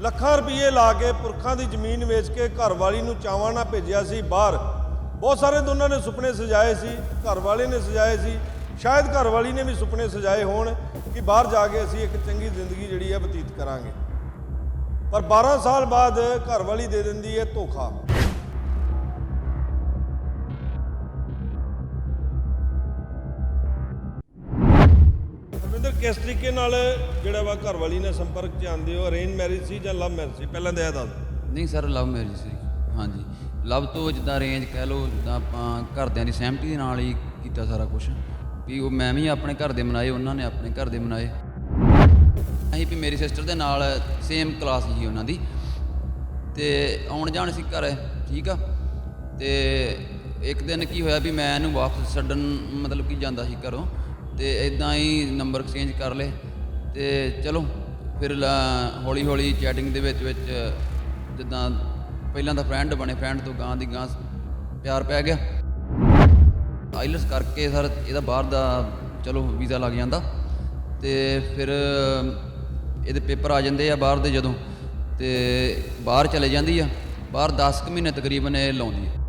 ਲੱਖਾਂ ਰੁਪਏ ਲਾ ਕੇ ਪੁਰਖਾਂ ਦੀ ਜ਼ਮੀਨ ਵੇਚ ਕੇ ਘਰਵਾਲੀ ਨੂੰ ਚਾਵਾਂ ਨਾਲ ਭੇਜਿਆ ਸੀ ਬਾਹਰ। ਬਹੁਤ ਸਾਰੇ ਦੋਨਾਂ ਨੇ ਸੁਪਨੇ ਸਜਾਏ ਸੀ, ਘਰਵਾਲੇ ਨੇ ਸਜਾਏ ਸੀ। ਸ਼ਾਇਦ ਘਰਵਾਲੀ ਨੇ ਵੀ ਸੁਪਨੇ ਸਜਾਏ ਹੋਣ ਕਿ ਬਾਹਰ ਜਾ ਕੇ ਅਸੀਂ ਇੱਕ ਚੰਗੀ ਜ਼ਿੰਦਗੀ ਜਿਹੜੀ ਹੈ ਬਤੀਤ ਕਰਾਂਗੇ। ਪਰ 12 ਸਾਲ ਬਾਅਦ ਘਰਵਾਲੀ ਦੇ ਦਿੰਦੀ ਹੈ ਧੋਖਾ। ਕਿਸ ਤਰੀਕੇ ਨਾਲ ਜਿਹੜਾ ਵਾ ਘਰਵਾਲੀ ਨਾਲ ਸੰਪਰਕ ਚ ਆਉਂਦੇ ਹੋ? ਅਰੇਂਜ ਮੈਰਿਜ ਸੀ ਜਾਂ ਲਵ ਮੈਰਿਜ ਸੀ? ਪਹਿਲਾਂ ਤਾਂ ਦੱਸ ਨਹੀਂ ਸਰ ਲਵ ਮੈਰਿਜ ਸੀ। ਹਾਂਜੀ। ਲਵ ਤੋਂ ਜਿੱਦਾਂ ਅਰੇਂਜ ਕਹਿ ਲਓ, ਜਿੱਦਾਂ ਆਪਾਂ ਘਰਦਿਆਂ ਦੀ ਸਹਿਮਤੀ ਦੇ ਨਾਲ ਹੀ ਕੀਤਾ ਸਾਰਾ ਕੁਝ ਵੀ ਉਹ ਮੈਂ ਵੀ ਆਪਣੇ ਘਰ ਦੇ ਮਨਾਏ, ਉਹਨਾਂ ਨੇ ਆਪਣੇ ਘਰ ਦੇ ਮਨਾਏ। ਅਸੀਂ ਵੀ ਮੇਰੀ ਸਿਸਟਰ ਦੇ ਨਾਲ ਸੇਮ ਕਲਾਸ ਸੀ ਉਹਨਾਂ ਦੀ। ਤੇ ਆਉਣ ਜਾਣ ਸੀ ਘਰ, ਠੀਕ ਆ? ਤੇ ਇੱਕ ਦਿਨ ਕੀ ਹੋਇਆ ਵੀ ਮੈਂ ਇਹਨੂੰ ਵਾਪਸ ਛੱਡਣ, ਮਤਲਬ ਕਿ ਜਾਂਦਾ ਸੀ ਘਰੋਂ। ਤੇ ਇਦਾਂ ਹੀ ਨੰਬਰ ਐਕਸਚੇਂਜ ਕਰ ਲਏ ਤੇ ਚਲੋ ਫਿਰ ਹੌਲੀ ਹੌਲੀ ਚੈਟਿੰਗ ਦੇ ਵਿੱਚ ਵਿੱਚ ਜਿੱਦਾਂ ਪਹਿਲਾਂ ਤਾਂ ਫਰੈਂਡ ਬਣੇ ਫਰੈਂਡ ਤੋਂ ਗਾਂ ਦੀ ਗਾਂ ਪਿਆਰ ਪੈ ਗਿਆ। ਆਈਲਸ ਕਰਕੇ ਸਰ ਇਹਦਾ ਬਾਹਰ ਦਾ ਚਲੋ ਵੀਜ਼ਾ ਲੱਗ ਜਾਂਦਾ ਤੇ ਫਿਰ ਇਹਦੇ ਪੇਪਰ ਆ ਜਾਂਦੇ ਆ ਬਾਹਰ ਦੇ ਜਦੋਂ ਤੇ ਬਾਹਰ ਚਲੇ ਜਾਂਦੀ ਆ, ਬਾਹਰ 10 ਕੁ ਮਹੀਨੇ ਤਕਰੀਬਨ ਇਹ ਲਾਉਂਦੀ ਆ।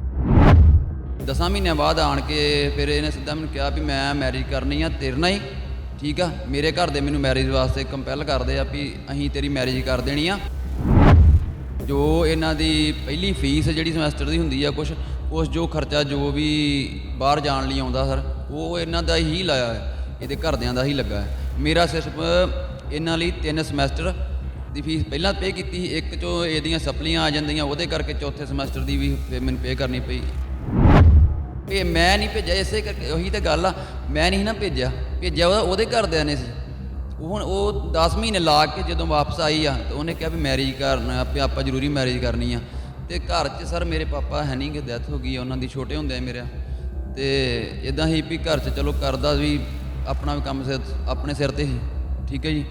ਦਸਾਂ ਮਹੀਨਿਆਂ ਬਾਅਦ ਆਣ ਕੇ ਫਿਰ ਇਹਨੇ ਸਿੱਧਾ ਮੈਨੂੰ ਕਿਹਾ ਵੀ ਮੈਂ ਮੈਰਿਜ ਕਰਨੀ ਆ, ਤੇਰੇ ਨਾਲ ਹੀ, ਠੀਕ ਆ? ਮੇਰੇ ਘਰ ਦੇ ਮੈਨੂੰ ਮੈਰਿਜ ਵਾਸਤੇ ਕੰਪੈਲ ਕਰਦੇ ਆ ਵੀ ਅਸੀਂ ਤੇਰੀ ਮੈਰਿਜ ਕਰ ਦੇਣੀ ਆ। ਜੋ ਇਹਨਾਂ ਦੀ ਪਹਿਲੀ ਫੀਸ ਜਿਹੜੀ ਸਮੈਸਟਰ ਦੀ ਹੁੰਦੀ ਆ ਕੁਝ ਉਸ ਜੋ ਖਰਚਾ ਜੋ ਵੀ ਬਾਹਰ ਜਾਣ ਲਈ ਆਉਂਦਾ ਸਰ, ਉਹ ਇਹਨਾਂ ਦਾ ਹੀ ਲਾਇਆ ਹੈ ਇਹਦੇ ਘਰਦਿਆਂ ਦਾ ਹੀ ਲੱਗਾ ਹੈ ਮੇਰਾ ਸਿਰਫ ਇਹਨਾਂ ਲਈ ਤਿੰਨ ਸਮੈਸਟਰ ਦੀ ਫੀਸ ਪਹਿਲਾਂ ਪੇ ਕੀਤੀ ਸੀ, ਇੱਕ ਚੋਂ ਇਹਦੀਆਂ ਸਪਲੀਆਂ ਆ ਜਾਂਦੀਆਂ, ਉਹਦੇ ਕਰਕੇ ਚੌਥੇ ਸਮੈਸਟਰ ਦੀ ਵੀ ਫਿਰ ਮੈਨੂੰ ਪੇ ਕਰਨੀ ਪਈ। ਇਹ ਮੈਂ ਨਹੀਂ ਭੇਜਿਆ, ਇਸੇ ਕਰਕੇ ਉਹੀ ਤਾਂ ਗੱਲ ਆ। ਮੈਂ ਨਹੀਂ ਨਾ ਭੇਜਿਆ। ਭੇਜਿਆ ਉਹਦਾ- ਉਹਦੇ ਘਰਦਿਆਂ ਨੇ ਸੀ। ਉਹ ਹੁਣ ਉਹ 10 ਮਹੀਨੇ ਲਾ ਕੇ ਜਦੋਂ ਵਾਪਸ ਆਈ ਆ, ਤਾਂ ਉਹਨੇ ਕਿਹਾ ਵੀ ਮੈਰਿਜ ਕਰਨਾ, ਆਪੇ ਆਪਾਂ ਜ਼ਰੂਰੀ ਮੈਰਿਜ ਕਰਨੀ ਆ। ਤੇ ਘਰ 'ਚ ਸਰ ਮੇਰੇ ਪਾਪਾ ਹੈ ਨਹੀਂ ਕਿ ਡੈਥ ਹੋ ਗਈ ਆ, ਉਹਨਾਂ ਦੀ ਛੋਟੇ ਹੁੰਦੇ ਆ ਮੇਰਾ। ਤੇ ਇਦਾਂ ਹੀ ਵੀ ਘਰ 'ਚ ਚਲੋ ਕਰਦਾ ਵੀ ਆਪਣਾ ਵੀ ਕੰਮ ਸਿਰ ਆਪਣੇ ਸਿਰ ਤੇ ਹੀ, ਠੀਕ ਹੈ ਜੀ।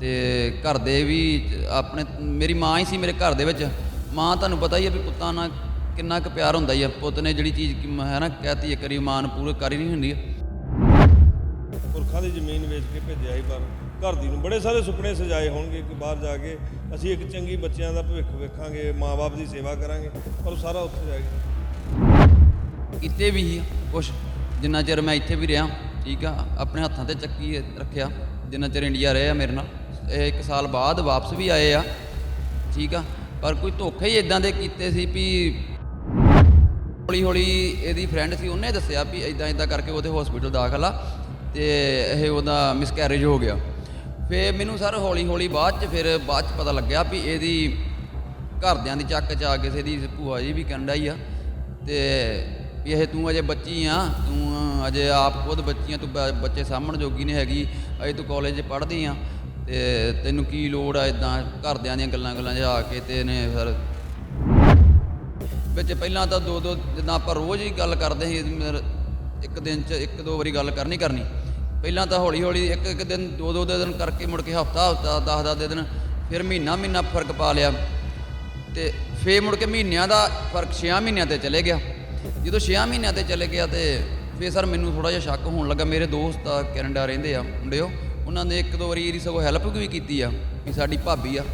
ਤੇ ਘਰ ਦੇ ਵੀ ਆਪਣੇ ਮੇਰੀ ਮਾਂ ਹੀ ਸੀ ਮੇਰੇ ਘਰ ਦੇ ਵਿੱਚ। ਮਾਂ ਤੁਹਾਨੂੰ ਪਤਾ ਹੀ ਹੈ ਵੀ ਪੁੱਤਾਂ ਨਾਲ ਕਿੰਨਾ ਕੁ ਪਿਆਰ ਹੁੰਦਾ ਹੀ ਆ ਪੁੱਤ ਨੇ ਜਿਹੜੀ ਚੀਜ਼ ਕਿ ਹੈ ਨਾ ਕਹਤੀ ਹੈ ਕਰੀ ਮਾਂ ਨੂੰ ਪੂਰੇ ਕਰ ਹੀ ਨਹੀਂ ਹੁੰਦੀ। ਪੁਰਖਾਂ ਦੀ ਜ਼ਮੀਨ ਵੇਚ ਕੇ ਭੇਜਿਆ ਹੀ ਪਰ ਘਰ ਦੀ ਨੂੰ ਬੜੇ ਸਾਰੇ ਸੁਪਨੇ ਸਜਾਏ ਹੋਣਗੇ ਕਿ ਬਾਹਰ ਜਾ ਕੇ ਅਸੀਂ ਇੱਕ ਚੰਗੀ ਬੱਚਿਆਂ ਦਾ ਭਵਿੱਖ ਵੇਖਾਂਗੇ ਮਾਪੇ ਦੀ ਸੇਵਾ ਕਰਾਂਗੇ ਪਰ ਉਹ ਸਾਰਾ ਉੱਥੇ ਰਹਿ ਗਿਆ। ਕਿਤੇ ਵੀ ਕੁਛ ਜਿੰਨਾ ਚਿਰ ਮੈਂ ਇੱਥੇ ਵੀ ਰਿਹਾ ਠੀਕ ਆ ਆਪਣੇ ਹੱਥਾਂ ਤੇ ਚੱਕੀ ਰੱਖਿਆ ਜਿੰਨਾ ਚਿਰ ਇੰਡੀਆ ਰਹੇ ਆ ਮੇਰੇ ਨਾਲ ਇਹ ਇੱਕ ਸਾਲ ਬਾਅਦ ਵਾਪਸ ਵੀ ਆਏ ਆ ਠੀਕ ਆ ਪਰ ਕੋਈ ਧੋਖੇ ਹੀ ਇਦਾਂ ਦੇ ਕੀਤੇ ਸੀ ਵੀ ਹੌਲੀ ਹੌਲੀ ਇਹਦੀ ਫਰੈਂਡ ਸੀ, ਉਹਨੇ ਦੱਸਿਆ ਵੀ ਇਦਾਂ ਇਦਾਂ ਕਰਕੇ ਉਹਦੇ ਹਸਪੀਟਲ ਦਾਖਲ ਆ ਤੇ ਇਹ ਉਹਦਾ ਮਿਸਕੈਰੇਜ ਹੋ ਗਿਆ। ਫੇ ਮੈਨੂੰ ਸਰ ਹੌਲੀ ਹੌਲੀ ਬਾਅਦ ਚ ਫਿਰ ਬਾਅਦ ਚ ਪਤਾ ਲੱਗਿਆ ਵੀ ਇਹਦੀ ਘਰਦਿਆਂ ਦੀ ਚੱਕ ਚ ਆ ਕਿਸੇ ਦੀ ਭੂਆ ਜੀ ਵੀ ਕੈਨੇਡਾ ਹੀ ਆ ਤੇ ਵੀ ਇਹ ਤੂੰ ਅਜੇ ਬੱਚੀ ਆ, ਤੂੰ ਅਜੇ ਆਪ ਖੁਦ ਬੱਚੀ ਆ, ਤੂੰ ਬੱਚੇ ਸਾਹਮਣ ਜੋਗੀ ਨਹੀਂ ਹੈਗੀ, ਅਜੇ ਤੂੰ ਕਾਲਜ 'ਚ ਪੜ੍ਹਦੀ ਆ ਤੇ ਤੈਨੂੰ ਕੀ ਲੋੜ ਆ ਇਦਾਂ ਘਰਦਿਆਂ ਦੀਆਂ ਗੱਲਾਂ ਗੱਲਾਂ 'ਚ ਆ ਕੇ ਤੇ ਇਹਨੇ ਫਿਰ ਵਿੱਚ ਪਹਿਲਾਂ ਤਾਂ ਦੋ ਦੋ ਜਿੱਦਾਂ ਆਪਾਂ ਰੋਜ਼ ਹੀ ਗੱਲ ਕਰਦੇ ਸੀ ਮੇਰ- ਇੱਕ ਦਿਨ 'ਚ ਇੱਕ ਦੋ ਵਾਰੀ ਗੱਲ ਕਰਨੀ ਕਰਨੀ। ਪਹਿਲਾਂ ਤਾਂ ਹੌਲੀ ਹੌਲੀ ਇੱਕ ਇੱਕ ਦਿਨ, ਦੋ ਦੋ ਦਿਨ ਕਰਕੇ ਮੁੜ ਕੇ ਹਫਤਾ ਹਫਤਾ 10 10 ਦਿਨ ਫਿਰ ਮਹੀਨਾ ਮਹੀਨਾ ਫ਼ਰਕ ਪਾ ਲਿਆ। ਤੇ ਫੇਰ ਮੁੜ ਕੇ ਮਹੀਨਿਆਂ ਦਾ ਫ਼ਰਕ 6 ਮਹੀਨਿਆਂ ਤੇ ਚਲੇ ਗਿਆ। ਜਦੋਂ 6 ਮਹੀਨਿਆਂ ਤੇ ਚਲੇ ਗਿਆ ਤੇ ਫੇਰ ਸਰ ਮੈਨੂੰ ਥੋੜਾ ਜਿਹਾ ਸ਼ੱਕ ਹੋਣ ਲੱਗਾ। ਮੇਰੇ ਦੋਸਤ ਆ ਕੈਨੇਡਾ ਰਹਿੰਦੇ ਆ, ਮੁੰਡਿਓ, ਉਹਨਾਂ ਨੇ ਇੱਕ ਦੋ ਵਾਰੀ ਇਹਦੀ ਸਗੋਂ ਹੈਲਪ ਵੀ ਕੀਤੀ ਆ, ਵੀ ਸਾਡੀ ਭਾਬੀ ਆ।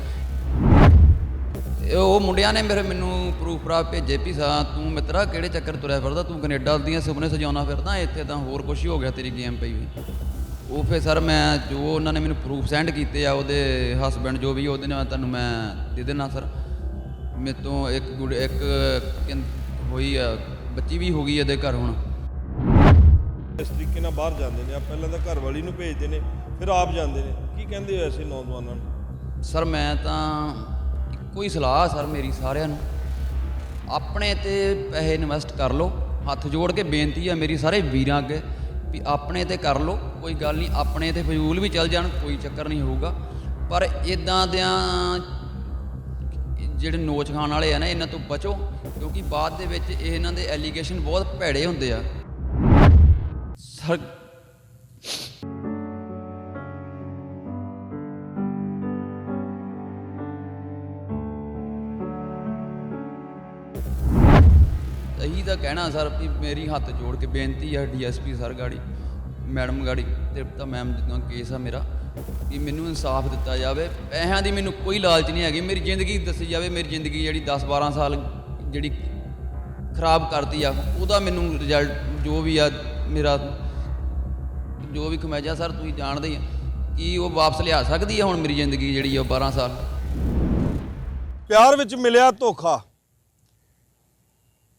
ਇਹ ਉਹ ਮੁੰਡਿਆਂ ਨੇ ਮੇਰੇ ਮੈਨੂੰ ਪ੍ਰੂਫ ਪ੍ਰਾਪ ਭੇਜੇ ਵੀ ਸਾ ਤੂੰ ਮਿੱਤਰਾ ਕਿਹੜੇ ਚੱਕਰ ਤੁਰਿਆ ਫਿਰਦਾ? ਤੂੰ ਕੈਨੇਡਾ ਦੀਆਂ ਸੁਪਨੇ ਸਜਾਉਣਾ ਫਿਰਦਾ ਇੱਥੇ ਤਾਂ ਹੋਰ ਕੁਛ ਹੀ ਹੋ ਗਿਆ ਤੇਰੀ ਗੇਮ ਪਈ ਵੀ ਉਹ ਫਿਰ ਸਰ ਮੈਂ ਜੋ ਉਹਨਾਂ ਨੇ ਮੈਨੂੰ ਪ੍ਰੂਫ ਸੈਂਡ ਕੀਤੇ ਆ ਉਹਦੇ ਹਸਬੈਂਡ ਜੋ ਵੀ ਉਹਦੇ ਨਾਲ ਤੁਹਾਨੂੰ ਮੈਂ ਦੇ ਦੇਣਾ ਸਰ। ਮੇਰੇ ਤੋਂ ਇੱਕ ਗੁੜ ਇੱਕ ਹੋਈ ਆ ਬੱਚੀ ਵੀ ਹੋ ਗਈ ਇਹਦੇ ਘਰ ਹੁਣ। ਇਸ ਤਰੀਕੇ ਨਾਲ ਬਾਹਰ ਜਾਂਦੇ ਨੇ ਆ ਪਹਿਲਾਂ ਤਾਂ ਘਰ ਵਾਲੀ ਨੂੰ ਭੇਜਦੇ ਨੇ ਫਿਰ ਆਪ ਜਾਂਦੇ ਨੇ। ਕੀ ਕਹਿੰਦੇ ਹੋ ਐਸੇ ਨੌਜਵਾਨਾਂ ਨੂੰ? ਸਰ ਮੈਂ ਤਾਂ ਕੋਈ ਸਲਾਹ ਸਰ ਮੇਰੀ ਸਾਰਿਆਂ ਨੂੰ? ਆਪਣੇ ਤੇ ਪੈਸੇ ਇਨਵੈਸਟ ਕਰ ਲਓ, ਹੱਥ ਜੋੜ ਕੇ ਬੇਨਤੀ ਆ ਮੇਰੀ ਸਾਰੇ ਵੀਰਾਂ ਅੱਗੇ ਵੀ ਆਪਣੇ ਤੇ ਕਰ ਲਓ, ਕੋਈ ਗੱਲ ਨਹੀਂ, ਆਪਣੇ ਤੇ ਫਜ਼ੂਲ ਵੀ ਚੱਲ ਜਾਣ, ਕੋਈ ਚੱਕਰ ਨਹੀਂ ਹੋਊਗਾ। ਪਰ ਇਦਾਂ ਦਿਆਂ ਜਿਹੜੇ ਨੋਚ ਖਾਣ ਵਾਲੇ ਆ ਨਾ, ਇਹਨਾਂ ਤੋਂ ਬਚੋ, ਕਿਉਂਕਿ ਬਾਅਦ ਦੇ ਵਿੱਚ ਇਹਨਾਂ ਦੇ ਐਲੀਗੇਸ਼ਨ ਬਹੁਤ ਭੈੜੇ ਹੁੰਦੇ ਆ। ਸਰ ਕਹਿਣਾ ਸਰ ਵੀ ਮੇਰੀ ਹੱਥ ਜੋੜ ਕੇ ਬੇਨਤੀ ਹੈ ਡੀਐਸਪੀ ਸਰ ਗਾੜੀ, ਮੈਡਮ ਗਾੜੀ ਤ੍ਰਿਪਤਾ ਮੈਮ ਜਿੱਦਾਂ ਕੇਸ ਆ ਮੇਰਾ, ਕਿ ਮੈਨੂੰ ਇਨਸਾਫ ਦਿੱਤਾ ਜਾਵੇ। ਪੈਸਿਆਂ ਦੀ ਮੈਨੂੰ ਕੋਈ ਲਾਲਚ ਨਹੀਂ ਹੈਗੀ। ਮੇਰੀ ਜ਼ਿੰਦਗੀ ਦੱਸੀ ਜਾਵੇ, ਮੇਰੀ ਜ਼ਿੰਦਗੀ ਜਿਹੜੀ 10 12 ਸਾਲ ਜਿਹੜੀ ਖਰਾਬ ਕਰਤੀ ਆ, ਉਹਦਾ ਮੈਨੂੰ ਰਿਜ਼ਲਟ ਜੋ ਵੀ ਆ ਮੇਰਾ, ਜੋ ਵੀ ਕਮਾਇਆ ਸਰ, ਤੁਸੀਂ ਜਾਣਦੇ ਹੀ ਆ ਕੀ ਉਹ ਵਾਪਸ ਲਿਆ ਸਕਦੀ ਹੈ ਹੁਣ ਮੇਰੀ ਜ਼ਿੰਦਗੀ ਜਿਹੜੀ ਆ ਉਹ 12 ਸਾਲ। ਪਿਆਰ ਵਿੱਚ ਮਿਲਿਆ ਧੋਖਾ।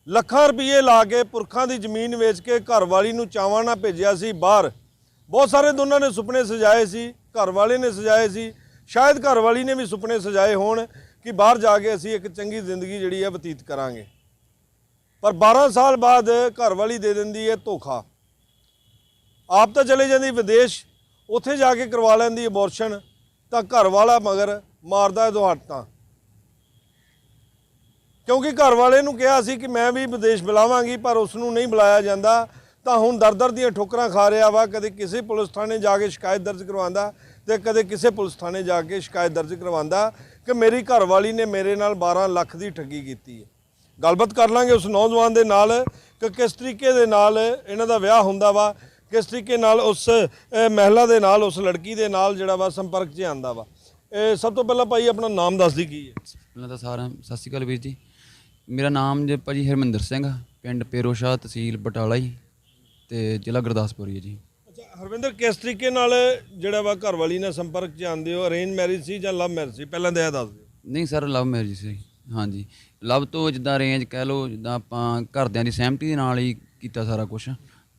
ਲੱਖਾਂ ਰੁਪਏ ਲਾ ਕੇ ਪੁਰਖਾਂ ਦੀ ਜ਼ਮੀਨ ਵੇਚ ਕੇ ਘਰਵਾਲੀ ਨੂੰ ਚਾਵਾਂ ਨਾਲ ਭੇਜਿਆ ਸੀ ਬਾਹਰ। ਬਹੁਤ ਸਾਰੇ ਦੋਨਾਂ ਨੇ ਸੁਪਨੇ ਸਜਾਏ ਸੀ ਘਰ ਵਾਲੇ ਨੇ ਸਜਾਏ ਸੀ। ਸ਼ਾਇਦ ਘਰਵਾਲੀ ਨੇ ਵੀ ਸੁਪਨੇ ਸਜਾਏ ਹੋਣ ਕਿ ਬਾਹਰ ਜਾ ਕੇ ਅਸੀਂ ਇੱਕ ਚੰਗੀ ਜ਼ਿੰਦਗੀ ਜਿਹੜੀ ਹੈ ਬਤੀਤ ਕਰਾਂਗੇ। ਪਰ 12 ਸਾਲ ਬਾਅਦ ਘਰਵਾਲੀ ਦੇ ਦਿੰਦੀ ਹੈ ਧੋਖਾ। ਆਪ ਤਾਂ ਚਲੇ ਜਾਂਦੀ ਵਿਦੇਸ਼, ਉੱਥੇ ਜਾ ਕੇ ਕਰਵਾ ਲੈਂਦੀ ਅਬੋਰਸ਼ਨ ਤਾਂ ਘਰ ਵਾਲਾ ਮਗਰ ਮਾਰਦਾ ਹੈ ਦੁਹਾਟਾਂ ਕਿਉਂਕਿ ਘਰ ਵਾਲੇ ਨੂੰ ਕਿਹਾ ਸੀ ਕਿ ਮੈਂ ਵੀ ਵਿਦੇਸ਼ ਬੁਲਾਵਾਂਗੀ, ਪਰ ਉਸ ਨੂੰ ਨਹੀਂ ਬੁਲਾਇਆ ਜਾਂਦਾ। ਤਾਂ ਹੁਣ ਦਰ-ਦਰ ਦੀਆਂ ਠੋਕਰਾਂ ਖਾ ਰਿਹਾ ਵਾ, ਕਦੇ ਕਿਸੇ ਪੁਲਿਸ ਥਾਣੇ ਜਾ ਕੇ ਸ਼ਿਕਾਇਤ ਦਰਜ ਕਰਵਾਉਂਦਾ ਤੇ ਕਦੇ ਕਿਸੇ ਪੁਲਿਸ ਥਾਣੇ ਜਾ ਕੇ ਸ਼ਿਕਾਇਤ ਦਰਜ ਕਰਵਾਉਂਦਾ ਕਿ ਮੇਰੀ ਘਰ ਵਾਲੀ ਨੇ ਮੇਰੇ ਨਾਲ 12 ਲੱਖ ਦੀ ਠੱਗੀ ਕੀਤੀ ਹੈ। ਗੱਲਬਾਤ ਕਰ ਲਾਂਗੇ ਉਸ ਨੌਜਵਾਨ ਦੇ ਨਾਲ ਕਿ ਕਿਸ ਤਰੀਕੇ ਦੇ ਨਾਲ ਇਹਨਾਂ ਦਾ ਵਿਆਹ ਹੁੰਦਾ ਵਾ, ਕਿਸ ਤਰੀਕੇ ਨਾਲ ਉਸ ਮਹਿਲਾ ਦੇ ਨਾਲ, ਉਸ ਲੜਕੀ ਦੇ ਨਾਲ ਜਿਹੜਾ ਵਾ ਸੰਪਰਕ 'ਚ ਆਂਦਾ ਵਾ। ਇਹ ਸਭ ਤੋਂ ਪਹਿਲਾਂ ਭਾਈ ਆਪਣਾ ਨਾਮ ਦੱਸ ਦੀ ਕੀ ਹੈ? ਪਹਿਲਾਂ ਤਾਂ ਸਾਰਿਆਂ ਸਤਿ ਸ਼੍ਰੀ ਅਕਾਲ ਵੀਰ ਜੀ। ਮੇਰਾ ਨਾਮ ਜੇ ਭਾਜੀ ਹਰਮਿੰਦਰ ਸਿੰਘ ਆ, ਪਿੰਡ ਪੇਰੋਸ਼ਾਹ ਤਹਿਸੀਲ ਬਟਾਲਾ ਜੀ ਤੇ ਜ਼ਿਲ੍ਹਾ ਗੁਰਦਾਸਪੁਰ ਹੀ ਹੈ ਜੀ। ਅੱਛਾ ਹਰਵਿੰਦਰ ਕਿਸ ਤਰੀਕੇ ਨਾਲ ਜਿਹੜਾ ਵਾ ਘਰ ਵਾਲੀ ਨਾਲ ਸੰਪਰਕ 'ਚ ਆਉਂਦੇ ਹੋ? ਅਰੇਂਜ ਮੈਰਿਜ ਸੀ ਜਾਂ ਲਵ ਮੈਰਿਜ ਸੀ? ਪਹਿਲਾਂ ਤਾਂ ਇਹ ਦੱਸ ਦਿਓ। ਨਹੀਂ ਸਰ ਲਵ ਮੈਰਿਜ ਸੀ। ਹਾਂਜੀ। ਲਵ ਤੋਂ ਜਿੱਦਾਂ ਅਰੇਂਜ ਕਹਿ ਲਓ ਜਿੱਦਾਂ ਆਪਾਂ ਘਰਦਿਆਂ ਦੀ ਸਹਿਮਤੀ ਦੇ ਨਾਲ ਹੀ ਕੀਤਾ ਸਾਰਾ ਕੁਝ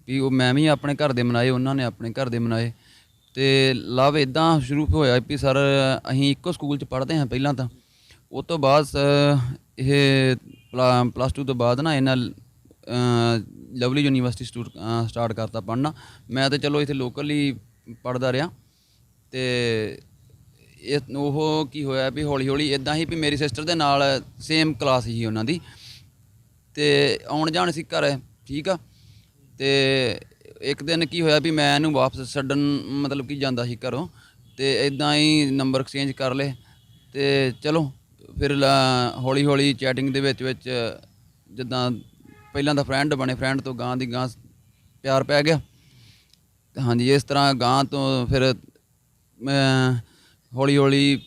ਵੀ ਉਹ ਮੈਂ ਵੀ ਆਪਣੇ ਘਰ ਦੇ ਮਨਾਏ ਉਹਨਾਂ ਨੇ ਆਪਣੇ ਘਰ ਦੇ ਮਨਾਏ। ਤੇ ਲਵ ਇਦਾਂ ਸ਼ੁਰੂ ਹੋਇਆ ਵੀ ਸਰ ਅਸੀਂ ਇੱਕੋ ਸਕੂਲ 'ਚ ਪੜ੍ਹਦੇ ਹਾਂ ਪਹਿਲਾਂ ਤਾਂ। ਉਹ ਤੋਂ ਬਾਅਦ ਇਹ ਪਲੱਸ 2 ਤੋਂ ਬਾਅਦ ਨਾ ਇਹਨਾਂ ਲਵਲੀ ਯੂਨੀਵਰਸਿਟੀ ਸਟੂਡ ਸਟਾਰਟ ਕਰਤਾ ਪੜ੍ਹਨਾ। ਮੈਂ ਤਾਂ ਚਲੋ ਇੱਥੇ ਲੋਕਲ ਹੀ ਪੜ੍ਹਦਾ ਰਿਹਾ। ਤੇ ਇਹ, ਉਹ ਕੀ ਹੋਇਆ ਵੀ ਹੌਲੀ ਹੌਲੀ ਇਦਾਂ ਹੀ ਵੀ ਮੇਰੀ ਸਿਸਟਰ ਦੇ ਨਾਲ ਸੇਮ ਕਲਾਸ ਹੀ ਉਹਨਾਂ ਦੀ। ਤੇ ਆਉਣ ਜਾਣ ਸੀ ਘਰ, ਠੀਕ ਆ? ਤੇ ਇੱਕ ਦਿਨ ਕੀ ਹੋਇਆ ਵੀ ਮੈਂ ਇਹਨੂੰ ਵਾਪਸ ਛੱਡਣ, ਮਤਲਬ ਕਿ ਜਾਂਦਾ ਸੀ ਘਰੋਂ। ਤੇ ਇਦਾਂ ਹੀ ਨੰਬਰ ਐਕਸਚੇਂਜ ਕਰ ਲਏ। ਤੇ ਚਲੋ ਫਿਰ ਹੌਲੀ ਹੌਲੀ ਚੈਟਿੰਗ ਦੇ ਵਿੱਚ ਵਿੱਚ ਜਿੱਦਾਂ ਪਹਿਲਾਂ ਤਾਂ ਫਰੈਂਡ ਬਣੇ ਫਰੈਂਡ ਤੋਂ ਗਾਂ ਦੀ ਗਾਂ ਪਿਆਰ ਪੈ ਗਿਆ। ਹਾਂਜੀ ਇਸ ਤਰ੍ਹਾਂ ਗਾਂ ਤੋਂ ਫਿਰ ਹੌਲੀ ਹੌਲੀ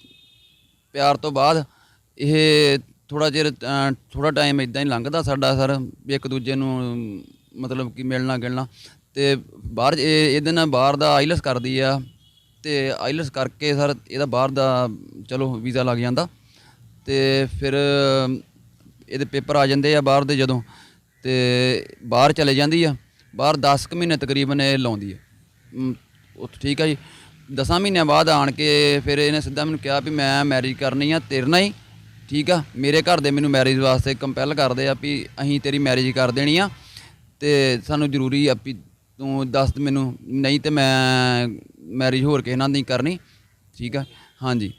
ਪਿਆਰ ਤੋਂ ਬਾਅਦ ਇਹ ਥੋੜਾ ਚਿਰ ਅ, ਥੋੜਾ ਟਾਈਮ ਇਦਾਂ ਹੀ ਲੰਘਦਾ ਸਾਡਾ ਸਰ ਵੀ ਇੱਕ ਦੂਜੇ ਨੂੰ ਮਤਲਬ ਕਿ ਮਿਲਣਾ ਗਿਲਣਾ ਤੇ ਬਾਹਰ ਇਹਦੇ ਨਾਲ ਬਾਹਰ ਦਾ ਆਈਲਸ ਕਰਦੀ ਆ ਤੇ ਆਈਲਸ ਕਰਕੇ ਸਰ ਇਹਦਾ ਬਾਹਰ ਦਾ ਚਲੋ ਵੀਜ਼ਾ ਲੱਗ ਜਾਂਦਾ। ਤੇ ਫਿਰ ਇਹਦੇ ਪੇਪਰ ਆ ਜਾਂਦੇ ਆ ਬਾਹਰ ਦੇ ਜਦੋਂ ਤੇ ਬਾਹਰ ਚਲੇ ਜਾਂਦੀ ਆ। ਬਾਹਰ 10 ਕੁ ਮਹੀਨੇ ਤਕਰੀਬਨ ਇਹ ਲਾਉਂਦੀ ਆ। ਮ, ਉੱਥੇ ਠੀਕ ਆ ਜੀ। ਦਸਾਂ ਮਹੀਨਿਆਂ ਬਾਅਦ ਆਣ ਕੇ ਫਿਰ ਇਹਨੇ ਸਿੱਧਾ ਮੈਨੂੰ ਕਿਹਾ ਵੀ ਮੈਂ ਮੈਰਿਜ ਕਰਨੀ ਆ ਤੇਰੇ ਨਾਲ ਹੀ ਠੀਕ ਆ? ਮੇਰੇ ਘਰ ਦੇ ਮੈਨੂੰ ਮੈਰਿਜ ਵਾਸਤੇ ਕੰਪੈਲ ਕਰਦੇ ਆ ਵੀ ਅਸੀਂ ਤੇਰੀ ਮੈਰਿਜ ਕਰ ਦੇਣੀ ਆ। ਤੇ ਸਾਨੂੰ ਜ਼ਰੂਰੀ ਆ ਵੀ ਤੂੰ ਦੱਸ ਮੈਨੂੰ ਨਹੀਂ ਤੇ ਮੈਂ ਮੈਰਿਜ ਹੋਰ ਕਿਸੇ ਨਾਲ ਨਹੀਂ ਕਰਨੀ ਠੀਕ ਆ? ਹਾਂਜੀ।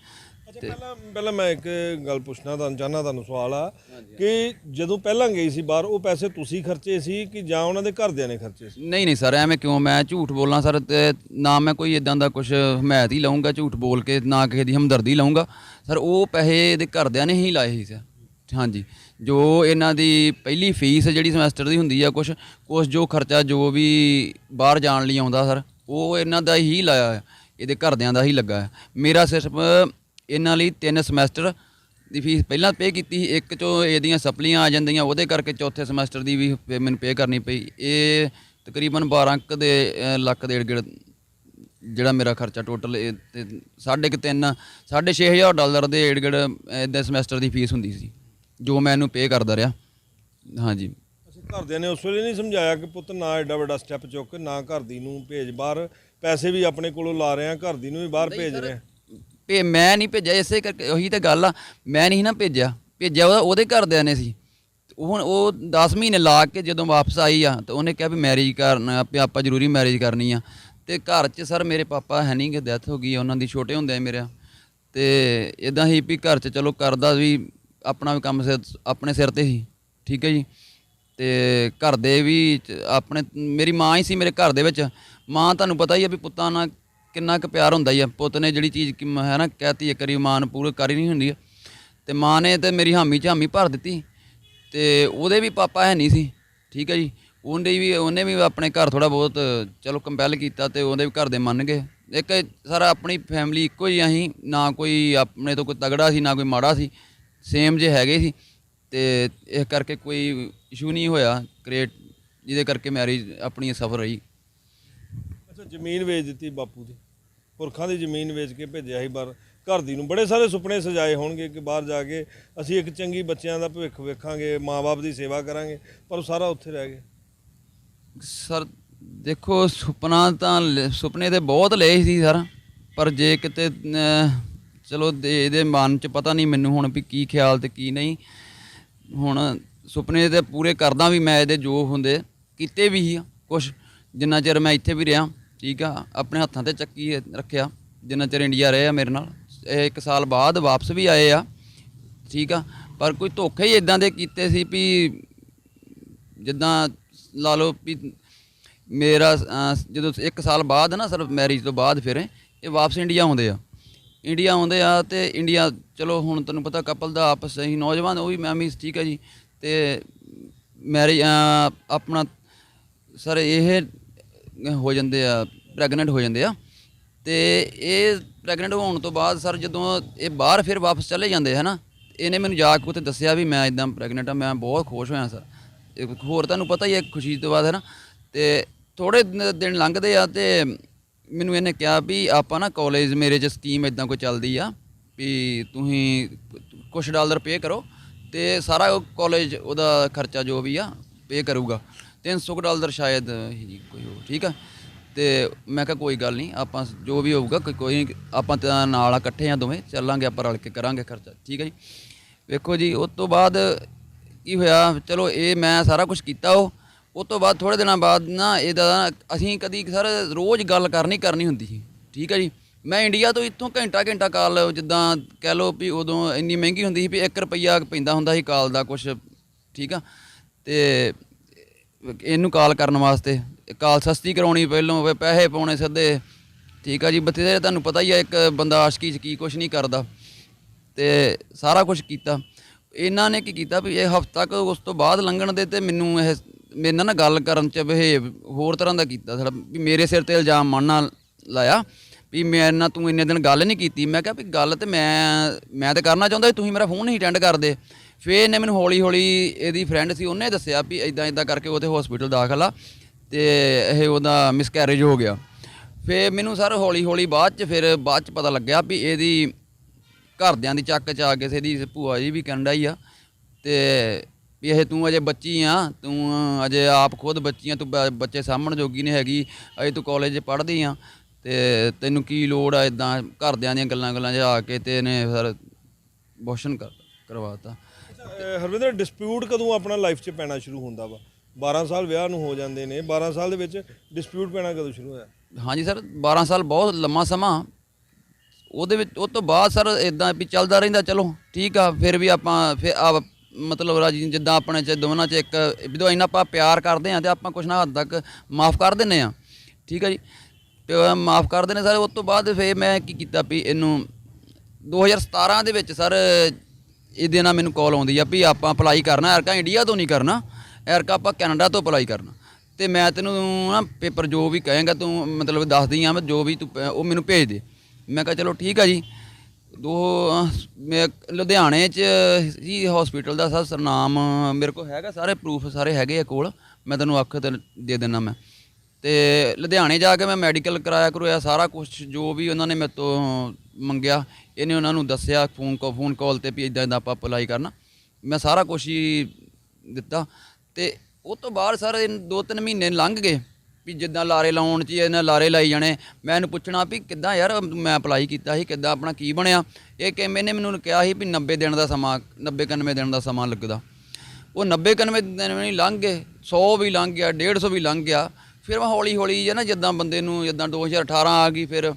ਅੱਛਾ ਪਹਿਲਾਂ ਪਹਿਲਾਂ ਮੈਂ ਇੱਕ ਗੱਲ ਪੁੱਛਣਾ ਤੁਹਾਨੂੰ ਚਾਹਨਾ ਤੁਹਾਨੂੰ ਸਵਾਲ ਆ ਕਿ ਜਦੋਂ ਪਹਿਲਾਂ ਗਈ ਸੀ ਬਾਹਰ ਉਹ ਪੈਸੇ ਤੁਸੀਂ ਖਰਚੇ ਸੀ ਕਿ ਜਾਂ ਉਹਨਾਂ ਦੇ ਘਰਦਿਆਂ ਨੇ ਖਰਚੇ ਸੀ? ਨਹੀਂ ਨਹੀਂ ਸਰ ਐਵੇਂ ਕਿਉਂ? ਮੈਂ ਝੂਠ ਬੋਲਾਂ ਸਰ ਤੇ ਨਾ ਮੈਂ ਕੋਈ ਇਦਾਂ ਦਾ ਕੁਝ ਹਮਾਇਤ ਹੀ ਲਵਾਂਗਾ ਝੂਠ ਬੋਲ ਕੇ ਨਾ ਕਿਸੇ ਦੀ ਹਮਦਰਦੀ ਲਵਾਂਗਾ ਸਰ ਉਹ ਪੈਸੇ ਇਹਦੇ ਘਰਦਿਆਂ ਨੇ ਹੀ ਲਾਏ ਸੀ ਸਰ। ਹਾਂਜੀ। ਜੋ ਇਹਨਾਂ ਦੀ ਪਹਿਲੀ ਫੀਸ ਜਿਹੜੀ ਸਮੈਸਟਰ ਦੀ ਹੁੰਦੀ ਆ ਕੁਝ ਕੁਝ ਜੋ ਖਰਚਾ ਜੋ ਵੀ ਬਾਹਰ ਜਾਣ ਲਈ ਆਉਂਦਾ ਸਰ ਉਹ ਇਹਨਾਂ ਦਾ ਹੀ ਲਾਇਆ ਇਹਦੇ ਘਰਦਿਆਂ ਦਾ ਹੀ ਲੱਗਾ ਹੈ ਮੇਰਾ ਸਿਰਫ ਇਹਨਾਂ ਲਈ ਤਿੰਨ ਸਮੈਸਟਰ ਦੀ ਫੀਸ ਪਹਿਲਾਂ ਪੇ ਕੀਤੀ ਸੀ ਇੱਕ ਚੋਂ ਇਹਦੀਆਂ ਸਪਲੀਆਂ ਆ ਜਾਂਦੀਆਂ ਉਹਦੇ ਕਰਕੇ ਚੌਥੇ ਸਮੈਸਟਰ ਦੀ ਵੀ ਪੇ- ਮੈਨੂੰ ਪੇ ਕਰਨੀ ਪਈ। ਇਹ ਤਕਰੀਬਨ 12 ਕੁ ਦੇ ਲੱਖ ਦੇ ਏੜ ਜਿਹੜਾ ਮੇਰਾ ਖਰਚਾ ਟੋਟਲ ਤੇ ਸਾਢੇ ਕੁ ਤਿੰਨ ਸਾਢੇ ਛੇ ਹਜ਼ਾਰ ਡਾਲਰ ਦੇ ਏੜ ਗਿੜ ਇਹਦੇ ਸਮੈਸਟਰ ਦੀ ਫੀਸ ਹੁੰਦੀ ਸੀ ਜੋ ਮੈਂ ਇਹਨੂੰ ਪੇ ਕਰਦਾ ਰਿਹਾ। ਹਾਂਜੀ। ਅੱਛਾ ਘਰਦਿਆਂ ਨੇ ਉਸ ਵੇਲੇ ਨਹੀਂ ਸਮਝਾਇਆ ਕਿ ਪੁੱਤ ਨਾ ਐਡਾ ਵੱਡਾ ਸਟੈਪ ਚੁੱਕ ਨਾ ਘਰ ਦੀ ਨੂੰ ਭੇਜ ਬਾਹਰ ਪੈਸੇ ਵੀ ਆਪਣੇ ਕੋਲੋਂ ਲਾ ਰਹੇ ਆ ਘਰ ਦੀ ਨੂੰ ਵੀ ਬਾਹਰ ਭੇਜ ਰਹੇ ਆ ਭੇ ਮੈਂ ਨਹੀਂ ਭੇਜਿਆ, ਇਸੇ ਕਰਕੇ ਉਹੀ ਤਾਂ ਗੱਲ ਆ, ਮੈਂ ਨਹੀਂ ਨਾ ਭੇਜਿਆ ਭੇਜਿਆ ਉਹਦਾ, ਉਹਦੇ ਘਰਦਿਆਂ ਨੇ ਸੀ। ਤੇ ਹੁਣ ਉਹ 10 ਮਹੀਨੇ ਲਾ ਕੇ ਜਦੋਂ ਵਾਪਸ ਆਈ ਆ, ਤਾਂ ਉਹਨੇ ਕਿਹਾ ਵੀ ਮੈਰਿਜ ਕਰਨਾ, ਵੀ ਆਪਾਂ ਜ਼ਰੂਰੀ ਮੈਰਿਜ ਕਰਨੀ ਆ। ਤੇ ਘਰ 'ਚ ਸਰ ਮੇਰੇ ਪਾਪਾ ਹੈ ਨਹੀਂ ਕਿ ਡੈਥ ਹੋ ਗਈ, ਉਹਨਾਂ ਦੀ ਛੋਟੇ ਹੁੰਦੇ ਮੇਰੇ। ਤੇ ਇਦਾਂ ਹੀ ਵੀ ਘਰ 'ਚ ਚਲੋ ਕਰਦਾ ਵੀ ਆਪਣਾ ਵੀ ਕੰਮ ਸਿਰ, ਆਪਣੇ ਸਿਰ ਤੇ ਹੀ, ਠੀਕ ਹੈ ਜੀ। ਤੇ ਘਰ ਦੇ ਵੀ ਆਪਣੇ, ਮੇਰੀ ਮਾਂ ਹੀ ਸੀ ਮੇਰੇ ਘਰ ਦੇ ਵਿੱਚ। ਮਾਂ ਤੁਹਾਨੂੰ ਪਤਾ ਹੀ ਆ ਵੀ ਪੁੱਤਾਂ ਨਾਲ ਕਿੰਨਾ ਕੁ ਪਿਆਰ ਹੁੰਦਾ ਹੀ ਆ। ਪੁੱਤ ਨੇ ਜਿਹੜੀ ਚੀਜ਼ ਕਿ ਮ- ਹੈ ਨਾ, ਕਹਤੀ ਵਾਰੀ ਮਾਂ ਨੂੰ ਪੂਰੀ ਕਰੀ ਨਹੀਂ ਹੁੰਦੀ ਆ। ਤੇ ਮਾਂ ਨੇ ਤੇ ਮੇਰੀ ਹਾਮੀ 'ਚ ਹਾਮੀ ਭਰ ਦਿੱਤੀ। ਤੇ ਉਹਦੇ ਵੀ ਪਾਪਾ ਹੈ ਨਹੀਂ ਸੀ, ਠੀਕ ਹੈ ਜੀ। ਉਹਨੇ ਵੀ ਉਹਨੇ ਵੀ ਆਪਣੇ ਘਰ ਥੋੜਾ ਬਹੁਤ, ਚਲੋ ਕੰਪੈਲ ਕੀਤਾ ਤੇ ਉਹਦੇ ਵੀ ਘਰ ਦੇ ਮੰਨ ਗਏ। ਇੱਕ ਸਾਰਾ ਆਪਣੀ ਫੈਮਿਲੀ ਇੱਕੋ ਹੀ ਅਸੀਂ, ਨਾ ਕੋਈ ਆਪਣੇ ਤੋਂ ਕੋਈ ਤਗੜਾ ਸੀ, ਨਾ ਕੋਈ ਮਾੜਾ ਸੀ। ਸੇਮ ਜੇ ਹੈਗੇ ਸੀ। ਤੇ ਇਸ ਕਰਕੇ ਕੋਈ ਇਸ਼ੂ ਨਹੀਂ ਹੋਇਆ ਕ੍ਰੀਏਟ ਜਿਹਦੇ ਕਰਕੇ ਮੈਰਿਜ ਆਪਣੀ ਸਫ਼ਰ ਰਹੀ। ਅੱਛਾ ਜ਼ਮੀਨ ਵੇਚ ਦਿੱਤੀ ਬਾਪੂ ਦੀ। ਪੁਰਖਾਂ ਦੀ ਜ਼ਮੀਨ ਵੇਚ ਕੇ ਭੇਜਿਆ ਸੀ ਬਾਹਰ। ਘਰ ਦੀ ਨੂੰ ਬੜੇ ਸਾਰੇ ਸੁਪਨੇ ਸਜਾਏ ਹੋਣਗੇ ਕਿ ਬਾਹਰ ਜਾ ਕੇ ਅਸੀਂ ਇੱਕ ਚੰਗੀ ਬੱਚਿਆਂ ਦਾ ਭਵਿੱਖ ਵੇਖਾਂਗੇ ਮਾਪੇ ਦੀ ਸੇਵਾ ਕਰਾਂਗੇ, ਪਰ ਉਹ ਸਾਰਾ ਉੱਥੇ ਰਹਿ ਗਿਆ। ਸਰ, ਦੇਖੋ, ਸੁਪਨਾ ਤਾਂ ਲ- ਸੁਪਨੇ ਤੇ ਬਹੁਤ ਲਏ ਸੀ ਸਰ, ਪਰ ਜੇ ਕਿਤੇ ਚਲੋ ਦੇ- ਇਹਦੇ ਮਨ ਚ ਪਤਾ ਨਹੀਂ ਮੈਨੂੰ ਹੁਣ ਵੀ ਕੀ ਖਿਆਲ ਤੇ ਕੀ ਨਹੀਂ। ਹੁਣ ਸੁਪਨੇ ਤੇ ਪੂਰੇ ਕਰਦਾ ਵੀ ਮੈਂ ਇਹਦੇ ਜੋ ਹੁੰਦੇ, ਕੀਤੇ ਵੀ ਸੀ ਕੁਝ ਜਿੰਨਾ ਚਿਰ ਮੈਂ ਇੱਥੇ ਵੀ ਰਿਹਾ। ਠੀਕ ਆ, ਆਪਣੇ ਹੱਥਾਂ ਤੇ ਚੱਕੀ ਰੱਖਿਆ, ਜਿੰਨਾ ਚਿਰ ਇੰਡੀਆ ਰਹੇ ਆ ਮੇਰੇ ਨਾਲ। ਇਹ ਇੱਕ ਸਾਲ ਬਾਅਦ ਵਾਪਸ ਵੀ ਆਏ ਆ, ਠੀਕ ਆ। ਪਰ ਕੋਈ ਧੋਖੇ ਹੀ ਇਦਾਂ ਦੇ ਕੀਤੇ ਸੀ ਵੀ ਜਿੱਦਾਂ ਲਾ ਲਓ ਵੀ ਮੇਰਾ ਜਦੋਂ ਇੱਕ ਸਾਲ ਬਾਅਦ ਨਾ ਸਰ ਮੈਰਿਜ ਤੋਂ ਬਾਅਦ ਫਿਰ ਇਹ ਵਾਪਸ ਇੰਡੀਆ ਆਉਂਦੇ ਆ। ਇੰਡੀਆ ਆਉਂਦੇ ਆ ਤੇ ਇੰਡੀਆ, ਚਲੋ ਹੁਣ ਤੈਨੂੰ ਪਤਾ ਕਪਲ ਦਾ ਆਪਸ ਹੀ ਨੌਜਵਾਨ, ਉਹ ਵੀ ਮੈਂ ਵੀ ਠੀਕ ਹੈ ਜੀ, ਤੇ ਮੈਰਿਜ ਆਪਣਾ ਸਰ ਇਹ ਹੋ ਜਾਂਦੇ ਆ ਪ੍ਰੈਗਨੈਂਟ ਹੋ ਜਾਂਦੇ ਆ। ਤੇ ਇਹ ਪ੍ਰੈਗਨੈਂਟ ਹੋਣ ਤੋਂ ਬਾਅਦ ਸਰ ਜਦੋਂ ਇਹ ਬਾਹਰ ਫਿਰ ਵਾਪਸ ਚਲੇ ਜਾਂਦੇ ਹੈ ਨਾ ਇਹਨੇ ਮੈਨੂੰ ਜਾ ਕੇ ਉੱਥੇ ਦੱਸਿਆ ਵੀ ਮੈਂ ਇਦਾਂ ਪ੍ਰੈਗਨੈਂਟ ਆ, ਮੈਂ ਬਹੁਤ ਖੁਸ਼ ਹੋਇਆ ਸਰ ਹੋਰ ਤੁਹਾਨੂੰ ਪਤਾ ਹੀ ਹੈ, ਖੁਸ਼ੀ ਤੋਂ ਬਾਅਦ ਹੈ ਨਾ ਤੇ ਥੋੜੇ ਦਿਨ ਲੰਘਦੇ ਆ ਤੇ ਮੈਨੂੰ ਇਹਨੇ ਕਿਹਾ ਵੀ ਆਪਾਂ ਨਾ ਕਾਲਜ ਮੇਰੇ 'ਚ ਸਕੀਮ ਇਦਾਂ ਕੋਈ ਚੱਲਦੀ ਆ ਵੀ ਤੁਸੀਂ ਕੁਝ ਡਾਲਰ ਪੇ ਕਰੋ ਤੇ ਸਾਰਾ ਕਾਲਜ ਉਹਦਾ ਖਰਚਾ ਜੋ ਵੀ ਆ ਪੇ ਕਰੂਗਾ। 300 ਕੁ ਡਾਲਰ ਸ਼ਾਇਦ ਹੀ ਕੋਈ ਹੋ ਠੀਕ ਆ? ਤੇ ਮੈਂ ਕਿਹਾ ਕੋਈ ਗੱਲ ਨਹੀਂ ਆਪਾਂ ਜੋ ਵੀ ਹੋਊਗਾ ਕੋਈ ਕੋਈ ਨਹੀਂ, ਆਪਾਂ ਤਾਂ ਨਾਲ ਆ ਇਕੱਠੇ ਆ ਦੋਵੇਂ ਚੱਲਾਂਗੇ ਆਪਾਂ ਰਲ ਕੇ ਕਰਾਂਗੇ ਖਰਚਾ ਠੀਕ ਹੈ ਜੀ? ਵੇਖੋ ਜੀ ਉਸ ਤੋਂ ਬਾਅਦ ਕੀ ਹੋਇਆ ਚਲੋ ਇਹ ਮੈਂ ਸਾਰਾ ਕੁਝ ਕੀਤਾ ਉਹ ਉਸ ਤੋਂ ਬਾਅਦ ਥੋੜੇ ਦਿਨਾਂ ਬਾਅਦ ਨਾ ਇਹਦਾ ਨਾ ਅਸੀਂ ਕਦੀ ਸਰ ਰੋਜ਼ ਗੱਲ ਕਰਨੀ ਕਰਨੀ ਹੁੰਦੀ ਸੀ ਠੀਕ ਹੈ ਜੀ? ਮੈਂ ਇੰਡੀਆ ਤੋਂ ਇੱਥੋਂ ਘੰਟਾ ਘੰਟਾ ਕਾਲ ਜਿੱਦਾਂ ਕਹਿ ਲਓ ਵੀ ਉਦੋਂ ਇੰਨੀ ਮਹਿੰਗੀ ਹੁੰਦੀ ਸੀ ਵੀ 1 ਰੁਪਈਆ ਪੈਂਦਾ ਹੁੰਦਾ ਸੀ ਕਾਲ ਦਾ ਕੁਝ ਠੀਕ ਆ? ਤੇ ਇਹਨੂੰ ਕਾਲ ਕਰਨ ਵਾਸਤੇ। ਕਾਲ ਸਸਤੀ ਕਰਾਉਣੀ ਪਹਿਲੋਂ ਫਿਰ ਪੈਸੇ ਪਾਉਣੇ ਸਿੱਧੇ। ਠੀਕ ਆ ਜੀ ਬਥੇਰੇ ਤੁਹਾਨੂੰ ਪਤਾ ਹੀ ਆ ਇੱਕ ਬੰਦਾ ਆਸ਼ਕੀ 'ਚ ਕੀ ਕੁਝ ਨਹੀਂ ਕਰਦਾ। ਤੇ ਸਾਰਾ ਕੁਝ ਕੀਤਾ। ਇਹਨਾਂ ਨੇ ਕੀ ਕੀਤਾ ਵੀ ਇਹ ਹਫਤਾ ਕੁ ਉਸ ਤੋਂ ਬਾਅਦ ਲੰਘਣ ਦੇ ਤੇ ਮੈਨੂੰ ਇਹ ਮੇਰੇ ਨਾਲ ਨਾ ਗੱਲ ਕਰਨ ਚ ਬਿਹੇਵ ਹੋਰ ਤਰ੍ਹਾਂ ਦਾ ਕੀਤਾ। ਸਾਡਾ ਵੀ ਮੇਰੇ ਸਿਰ ਤੇ ਇਲਜ਼ਾਮ ਮੰਨਣਾ ਲਾਇਆ ਵੀ ਮੇਰੇ ਨਾਲ ਤੂੰ ਇੰਨੇ ਦਿਨ ਗੱਲ ਨਹੀਂ ਕੀਤੀ। ਮੈਂ ਕਿਹਾ ਵੀ ਗੱਲ ਤੇ ਮੈਂ ਮੈਂ ਤਾਂ ਕਰਨਾ ਚਾਹੁੰਦਾ ਸੀ, ਤੁਸੀਂ ਮੇਰਾ ਫੋਨ ਨਹੀਂ ਅਟੈਂਡ ਕਰਦੇ। ਫਿਰ ਇਹਨੇ ਮੈਨੂੰ ਹੌਲੀ ਹੌਲੀ ਇਹਦੀ ਫਰੈਂਡ ਸੀ, ਉਹਨੇ ਦੱਸਿਆ ਵੀ ਇਦਾਂ ਇਦਾਂ ਕਰਕੇ ਉਹਦੇ ਹਸਪੀਟਲ ਦਾਖਲ ਆ ਤੇ ਇਹ ਉਹਦਾ ਮਿਸਕੈਰੇਜ ਹੋ ਗਿਆ। ਫਿਰ ਮੈਨੂੰ ਸਰ ਹੌਲੀ ਹੌਲੀ ਬਾਅਦ ਚ ਫਿਰ ਬਾਅਦ ਚ ਪਤਾ ਲੱਗਿਆ ਵੀ ਇਹਦੀ ਘਰਦਿਆਂ ਦੀ ਚੱਕ ਚ ਆ ਕੇ ਇਹਦੀ ਭੂਆ ਜੀ ਵੀ ਕੈਨੇਡਾ ਹੀ ਆ ਤੇ ਵੀ ਇਹ ਤੂੰ ਅਜੇ ਬੱਚੀ ਆ, ਤੂੰ ਅਜੇ ਆਪ ਖੁਦ ਬੱਚੀ ਆ, ਤੂੰ ਬੱਚੇ ਸਾਹਮਣ ਜੋਗੀ ਨਹੀਂ ਹੈਗੀ, ਅਜੇ ਤੂੰ ਕਾਲਜ ਪੜ੍ਹਦੀ ਆ ਤੇ ਤੈਨੂੰ ਕੀ ਲੋੜ ਆ ਇਦਾਂ ਘਰਦਿਆਂ ਦੀਆਂ ਗੱਲਾਂ ਗੱਲਾਂ 'ਚ ਆ ਕੇ ਤੇ ਇਹਨੇ ਸਰ ਬੋਸ਼ਨ ਕਰ ਕਰਵਾਤਾ ਅਹ ਹਰਵਿੰਦਰ ਡਿਸਪਿਊਟ ਕਦੋਂ ਆਪਣਾ ਲਾਈਫ 'ਚ ਪੈਣਾ ਸ਼ੁਰੂ ਹੁੰਦਾ ਵਾ? 12 ਸਾਲ ਵਿਆਹ ਨੂੰ ਹੋ ਜਾਂਦੇ ਨੇ 12 ਸਾਲ ਦੇ ਵਿੱਚ ਡਿਸਪਿਊਟ ਪੈਣਾ ਕਦੋਂ ਸ਼ੁਰੂ ਹੋਇਆ? ਹਾਂਜੀ ਸਰ 12 ਸਾਲ ਬਹੁਤ ਲੰਮਾ ਸਮਾਂ। ਉਹਦੇ ਵਿੱਚ, ਉਹ ਤੋਂ ਬਾਅਦ ਸਰ ਇਦਾਂ ਵੀ ਚੱਲਦਾ ਰਹਿੰਦਾ, ਚਲੋ, ਠੀਕ ਆ, ਫਿਰ ਵੀ ਆਪਾਂ, ਫਿਰ ਆ ਮਤਲਬ ਰਾਜੀ, ਜਿੱਦਾਂ ਆਪਣੇ ਚ, ਦੋਨਾਂ ਚ ਇੱਕ ਜਦੋਂ ਇੰਨਾ ਆਪਾਂ ਪਿਆਰ ਕਰਦੇ ਆ ਤੇ ਆਪਾਂ ਕੁਛ ਨਾ ਹੱਦ ਤੱਕ ਮਾਫ ਕਰ ਦਿੰਨੇ ਆ ਠੀਕ ਆ ਜੀ? ਤੇ ਮਾਫ ਕਰ ਦਿੰਨੇ ਸਰ ਉਸ ਤੋਂ ਬਾਅਦ ਫਿਰ ਮੈਂ ਕੀ ਕੀਤਾ ਵੀ ਇਹਨੂੰ 2017 ਦੇ ਵਿੱਚ ਸਰ ਇਹਦੇ ਨਾਲ ਮੈਨੂੰ ਕਾਲ ਆਉਂਦੀ ਆ ਵੀ ਆਪਾਂ ਅਪਲਾਈ ਕਰਨਾ, ਐਰਕਾ ਇੰਡੀਆ ਤੋਂ ਨਹੀਂ ਕਰਨਾ, ਐਰਕਾ ਆਪਾਂ ਕੈਨੇਡਾ ਤੋਂ ਅਪਲਾਈ ਕਰਨਾ। ਤੇ ਮੈਂ ਤੈਨੂੰ ਨਾ ਪੇਪਰ ਜੋ ਵੀ ਕਹੇਗਾ ਤੂੰ, ਮਤਲਬ ਦੱਸਦੀ ਆ ਮੈਂ ਜੋ ਵੀ ਤੂੰ ਪ- ਉਹ ਮੈਨੂੰ ਭੇਜ ਦੇ। ਮੈਂ ਕਿਹਾ ਚਲੋ ਠੀਕ ਆ ਜੀ। ਦੋ, ਮੈਂ ਲੁਧਿਆਣੇ ਚ ਜੀ ਹਸਪੀਟਲ ਦਾ ਸਰ ਸਰਨਾਮ ਮੇਰੇ ਕੋਲ ਹੈਗਾ ਸਾਰੇ ਪ੍ਰੂਫ ਸਾਰੇ ਹੈਗੇ ਆ ਕੋਲ। ਮੈਂ ਤੈਨੂੰ ਅੱਖ ਤੇ ਦੇ ਦਿੰਦਾ ਮੈਂ। ਤੇ ਲੁਧਿਆਣੇ ਜਾ ਕੇ ਮੈਂ ਮੈਡੀਕਲ ਕਰਾਇਆ, ਕਰੋਇਆ, ਸਾਰਾ ਕੁਝ ਜੋ ਵੀ ਉਹਨਾਂ ਨੇ ਮੇਰੇ ਤੋਂ ਮੰਗਿਆ, ਇਹਨੇ ਉਹਨਾਂ ਨੂੰ ਦੱਸਿਆ ਫੋਨ ਕੋ ਫੋਨ ਕਾਲ ਤੇ ਵੀ ਇਦਾਂ ਇਦਾਂ ਆਪਾਂ ਅਪਲਾਈ ਕਰਨਾ। ਮੈਂ ਸਾਰਾ ਕੁਝ ਹੀ ਦਿੱਤਾ ਤੇ ਉਹ ਤੋਂ ਬਾਅਦ ਸਰ ਦੋ ਤਿੰਨ ਮਹੀਨੇ ਲੰਘ ਗਏ ਵੀ ਜਿੱਦਾਂ ਲਾਰੇ ਲਾਉਣ ਚ ਇਹਨਾਂ ਲਾਰੇ ਲਾਈ ਜਾਣੇ। ਮੈਂ ਇਹਨੂੰ ਪੁੱਛਣਾ ਵੀ ਕਿੱਦਾਂ ਯਾਰ ਮੈਂ ਅਪਲਾਈ ਕੀਤਾ ਸੀ, ਕਿੱਦਾਂ ਆਪਣਾ ਕੀ ਬਣਿਆ? ਇਹ ਕਿ ਮੈਨੇ ਮੈਨੂੰ ਕਿਹਾ ਸੀ ਵੀ 90 ਦਿਨ ਦਾ ਸਮਾਂ 90 91 ਦਿਨ ਦਾ ਸਮਾਂ ਲੱਗਦਾ। ਉਹ 90 91 ਦਿਨ ਵੀ ਲੰਘ ਗਏ 100 ਵੀ ਲੰਘ ਗਿਆ 150 ਵੀ ਲੰਘ ਗਿਆ। ਫਿਰ ਮੈਂ ਹੌਲੀ ਹੌਲੀ ਜੇ ਨਾ ਜਿੱਦਾਂ ਬੰਦੇ ਨੂੰ ਜਿੱਦਾਂ 2018 ਆ ਗਈ, ਫਿਰ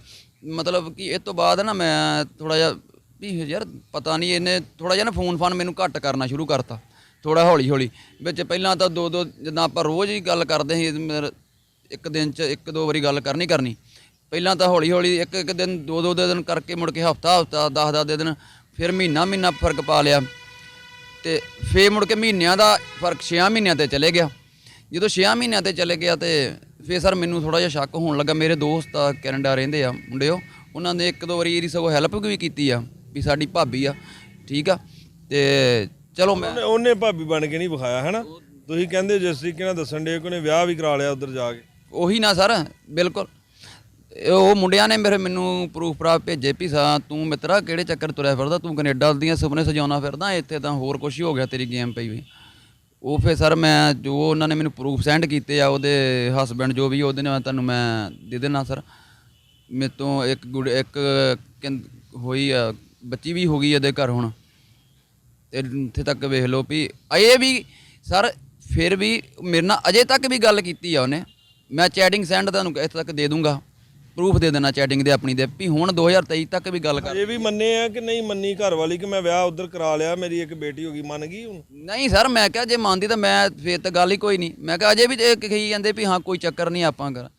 ਮਤਲਬ ਕਿ ਇਹ ਤੋਂ ਬਾਅਦ ਨਾ ਮੈਂ ਥੋੜਾ ਜਿਹਾ ਵੀ ਯਾਰ ਪਤਾ ਨਹੀਂ ਇਹਨੇ ਥੋੜਾ ਜਿਹਾ ਨਾ ਫੋਨ ਫਾਨ ਮੈਨੂੰ ਘੱਟ ਕਰਨਾ ਸ਼ੁਰੂ ਕਰਤਾ ਥੋੜਾ ਹੌਲੀ ਹੌਲੀ ਵਿੱਚ ਪਹਿਲਾਂ ਤਾਂ ਦੋ ਦੋ ਜਿੱਦਾਂ ਆਪਾਂ ਰੋਜ਼ ਹੀ ਗੱਲ ਕਰਦੇ ਸੀ ਮੇਰਾ ਇੱਕ ਦਿਨ 'ਚ ਇੱਕ ਦੋ ਵਾਰੀ ਗੱਲ ਕਰਨੀ ਕਰਨੀ। ਪਹਿਲਾਂ ਤਾਂ ਹੌਲੀ ਹੌਲੀ ਇੱਕ ਇੱਕ ਦਿਨ ਦੋ ਦੋ ਦਿਨ ਕਰਕੇ ਮੁੜ ਕੇ ਹਫਤਾ ਹਫਤਾ 10 10 ਦਿਨ ਫਿਰ ਮਹੀਨਾ ਮਹੀਨਾ ਫ਼ਰਕ ਪਾ ਲਿਆ। ਤੇ ਫੇਰ ਮੁੜ ਕੇ ਮਹੀਨਿਆਂ ਦਾ ਫ਼ਰਕ 6 ਮਹੀਨਿਆਂ ਤੇ ਚਲੇ ਗਿਆ। ਜਦੋਂ 6 ਮਹੀਨਿਆਂ ਤੇ ਚਲੇ ਗਿਆ ਤੇ ਫੇਰ ਸਰ ਮੈਨੂੰ ਥੋੜਾ ਜਿਹਾ ਸ਼ੱਕ ਹੋਣ ਲੱਗਾ। ਮੇਰੇ ਦੋਸਤ ਆ ਕੈਨੇਡਾ ਰਹਿੰਦੇ ਆ ਮੁੰਡਿਓ। ਉਹਨਾਂ ਨੇ ਇੱਕ ਦੋ ਵਾਰੀ ਇਹਦੀ ਸਗੋਂ ਹੈਲਪ ਵੀ ਕੀਤੀ ਆ ਵੀ ਸਾਡੀ ਭਾਬੀ ਆ ਠੀਕ ਆ? ਤੇ ਚਲੋ ਮੈਂ ਉਹਨੇ- ਉਹਨੇ ਭਾਬੀ ਬਣ ਕੇ ਨਹੀਂ ਵਿਖਾਇਆ ਹੈਨਾ? ਤੁਸੀਂ ਕਹਿੰਦੇ ਜਿਸ ਤਰੀਕੇ ਨਾਲ ਦੱਸਣ ਦੇ ਕਿ ਉਹਨੇ ਵਿਆਹ ਵੀ ਕਰਾ ਲਿਆ ਉੱਧਰ ਜਾ ਕੇ। ਉਹੀ ਨਾ ਸਰ ਬਿਲਕੁਲ। ਇਹ ਉਹ ਮੁੰਡਿਆਂ ਨੇ ਮੇਰੇ ਮੈਨੂੰ ਪ੍ਰੂਫ ਪ੍ਰਾਪ ਭੇਜੇ ਵੀ ਸਾ ਤੂੰ ਮਿੱਤਰਾ ਕਿਹੜੇ ਚੱਕਰ ਤੁਰਿਆ ਫਿਰਦਾ? ਤੂੰ ਕੈਨੇਡਾ ਦੀਆਂ ਸੁਪਨੇ ਸਜਾਉਣਾ ਫਿਰਦਾ ਇੱਥੇ ਤਾਂ ਹੋਰ ਕੁਝ ਹੀ ਹੋ ਗਿਆ ਤੇਰੀ ਗੇਮ ਪਈ ਹੋਈ। ਉਹ ਫਿਰ ਸਰ ਮੈਂ ਜੋ ਉਹਨਾਂ ਨੇ ਮੈਨੂੰ ਪ੍ਰੂਫ ਸੈਂਡ ਕੀਤੇ ਆ ਉਹਦੇ ਹਸਬੈਂਡ ਜੋ ਵੀ ਉਹਦੇ ਨਾਲ ਤੁਹਾਨੂੰ ਮੈਂ ਦੇ ਦੇਣਾ ਸਰ। ਮੇਰੇ ਤੋਂ ਇੱਕ ਗੁੜ ਇੱਕ ਕਹਿੰ- ਹੋਈ ਆ, ਬੱਚੀ ਵੀ ਹੋ ਗਈ ਇਹਦੇ ਘਰ ਹੁਣ। ਤੇ ਇੱਥੇ ਤੱਕ ਵੇਖ ਲਓ ਵੀ ਅਜੇ ਵੀ ਸਰ ਫਿਰ ਵੀ ਮੇਰੇ ਨਾਲ ਅਜੇ ਤੱਕ ਵੀ ਗੱਲ ਕੀਤੀ ਆ ਉਹਨੇ। ਮੈਂ ਚੈਟਿੰਗ ਸੈਂਡ ਤੁਹਾਨੂੰ ਇੱਥੇ ਤੱਕ ਦੇ ਦੂੰਗਾ। ਪ੍ਰੂਫ ਦੇ ਦੇਣਾ ਚੈਟਿੰਗ ਦੇ ਆਪਣੀ ਦੇ ਵੀ ਹੁਣ 2023 ਤੱਕ ਵੀ ਗੱਲ ਕਰ। ਇਹ ਵੀ ਮੰਨੇ ਆ ਕਿ ਨਹੀਂ ਮੰਨੀ ਘਰ ਵਾਲੀ ਕਿ ਮੈਂ ਵਿਆਹ ਉੱਧਰ ਕਰਾ ਲਿਆ ਮੇਰੀ ਇੱਕ ਬੇਟੀ ਹੋ ਗਈ ਮੰਨ ਗਈ ਹੁਣ? ਨਹੀਂ ਸਰ ਮੈਂ ਕਿਹਾ ਜੇ ਮੰਨਦੀ ਤਾਂ ਮੈਂ ਫੇਰ ਤਾਂ ਗੱਲ ਹੀ ਕੋਈ ਨਹੀਂ। ਮੈਂ ਕਿਹਾ ਅਜੇ ਵੀ ਇਹ ਕਹੀ ਜਾਂਦੇ ਵੀ ਹਾਂ ਕੋਈ ਚੱਕਰ ਨਹੀਂ ਆਪਾਂ ਕਰ